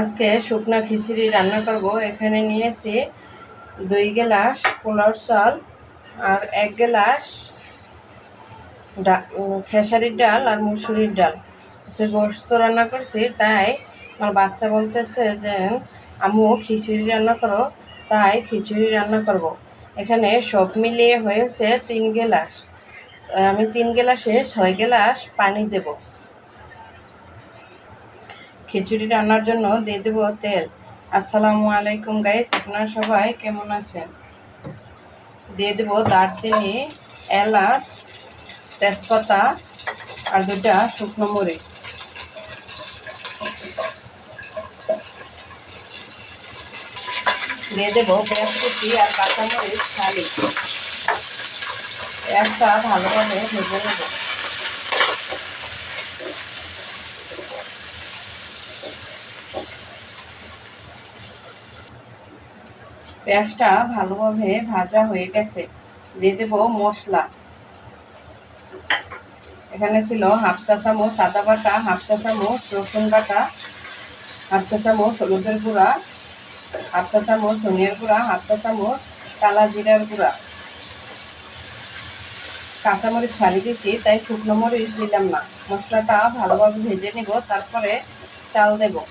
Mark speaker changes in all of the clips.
Speaker 1: আজকে শুকনো খিচুড়ি রান্না করব। এখানে নিয়েছি দুই গ্লাস পোলার চাল আর এক গ্লাস খেসারির ডাল আর মুসুরির ডাল। সে গোস্ত রান্না করছি, তাই আমার বাচ্চা বলতেছে যে, আম্মু, খিচুড়ি রান্না করো। তাই খিচুড়ি রান্না করব। এখানে সব মিলিয়ে হয়েছে তিন গ্লাস। আমি তিন গ্লাসে ছয় গ্লাস পানি দেবো। খিচুড়ি রান্নার জন্য দিয়ে দেবো তেল। আসসালামু আলাইকুম গাইস আপনারা সবাই কেমন আছেন? দিয়ে দেবো দারচিনি, এলাচ, তেজপাতা, আর দুটা শুকনো মরিচ। দিয়ে দেবো পেঁয়াজ কুচি আর কাঁচামরিচ, খালি। পেঁয়াজটা ভালোভাবে ভেজে নেব। পেঁয়াজটা ভালোভাবে ভাজা হয়ে গেছে। দিয়ে দেবো মশলা। এখানে ছিল হাফ চা চামচ আদা বাটা, হাফ চা চামচ রসুন বাটা, হাফ চা চামচ হলুদের গুঁড়া, হাফ চা চামচ ধনিয়ার গুঁড়া, হাফ চা চামচ কালা জিরার গুঁড়া। কাঁচামরিচ ছাড়ি দিচ্ছি তাই শুকনো মরিচ দিলাম না। মশলাটা ভালোভাবে ভেজে নিব, তারপরে চাল দেবো।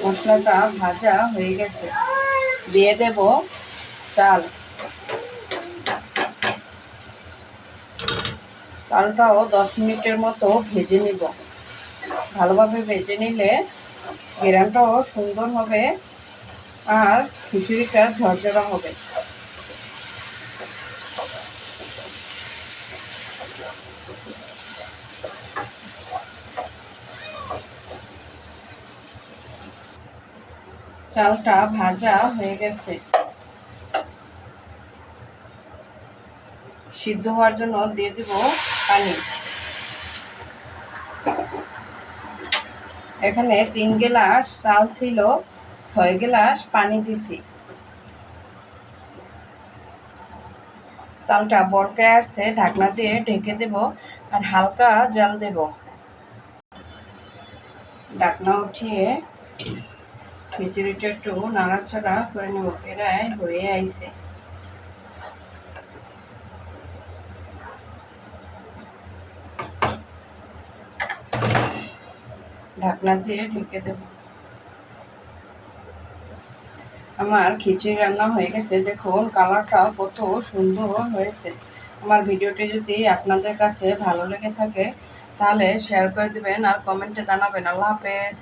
Speaker 1: মশলাটা ভাজা হয়ে গেছে। দিয়ে দেব চাল। চালটাও দশ মিনিটের মতো ভেজে নিব। ভালোভাবে ভেজে নিলে গেরানটাও সুন্দর হবে আর খিচুড়িটা ঝরঝরা হবে। চালটা ভাজা হয়ে গেছে। সিদ্ধ হওয়ার জন্য দিয়ে দিব পানি। এখানে তিন গ্লাস চাল ছিল, ছয় গ্লাস পানি দিছি। চালটা বরকে আসছে, ঢাকনা দিয়ে ঢেকে দেব আর হালকা জল দেব। ঢাকনা উঠিয়ে খিচুড়িটা একটু নাড়াচাড়া করে নেব, প্রায় হয়ে আইছে। ঢাকনা দিয়ে ঢেকে দেব। আমার খিচুড়ি রান্না হয়ে গেছে, দেখুন কালারটা কত সুন্দর হয়েছে। আমার ভিডিওটি যদি আপনাদের কাছে ভালো লেগে থাকে, তাহলে শেয়ার করে দিবেন আর কমেন্টে জানাবেন। আল্লাহ হাফেজ।